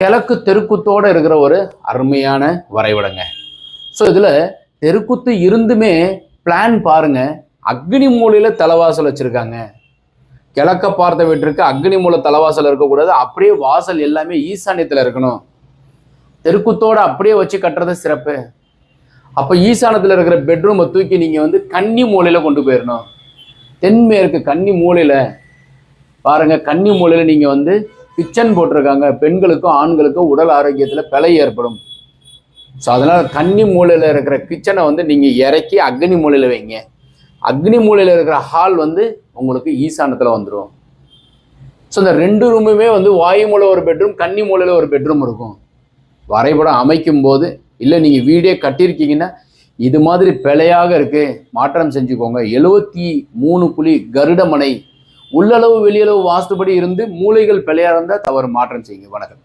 கிழக்கு தெருக்குத்தோடு இருக்கிற ஒரு அருமையான வரைபடங்க. ஸோ இதில் தெருக்குத்து இருந்துமே பிளான் பாருங்க. அக்னி மூலையில் தலைவாசல் வச்சுருக்காங்க. கிழக்க பார்த்த வீட்டிற்கு அக்னி மூல தலைவாசல் இருக்கக்கூடாது. அப்படியே வாசல் எல்லாமே ஈசானியத்தில் இருக்கணும். தெருக்குத்தோடு அப்படியே வச்சு கட்டுறது சிறப்பு. அப்போ ஈசானத்தில் இருக்கிற பெட்ரூமை தூக்கி நீங்கள் வந்து கன்னி மூலையில் கொண்டு போயிடணும் தென்மேற்கு கன்னி மூலையில் பாருங்கள் கன்னி மூலையில் நீங்கள் வந்து கிச்சன் போட்டிருக்காங்க. பெண்களுக்கும் ஆண்களுக்கும் உடல் ஆரோக்கியத்தில் பிழை ஏற்படும். ஸோ அதனால் கன்னி மூலையில் இருக்கிற கிச்சனை வந்து நீங்கள் இறக்கி அக்னி மூலையில் வைங்க. அக்னி மூலையில் இருக்கிற ஹால் வந்து உங்களுக்கு ஈசானத்தில் வந்துடும் ஸோ இந்த ரெண்டு ரூமுமே வந்து வாயு மூலை ஒரு பெட்ரூம் கன்னி மூலையில் ஒரு பெட்ரூம் இருக்கும். வரைபடம் அமைக்கும் போது இல்லை நீங்கள் வீடே கட்டியிருக்கீங்கன்னா இது மாதிரி பிழையாக இருக்குது மாற்றம் செஞ்சுக்கோங்க. எழுவத்தி மூணு புலி கருடமனை உள்ளளவு வெளியளவு வாஸ்துபடி இருந்து மூளைகள் பிழையா இருந்தால் தவறு மாற்றம் செய்யுங்க. வணக்கம்.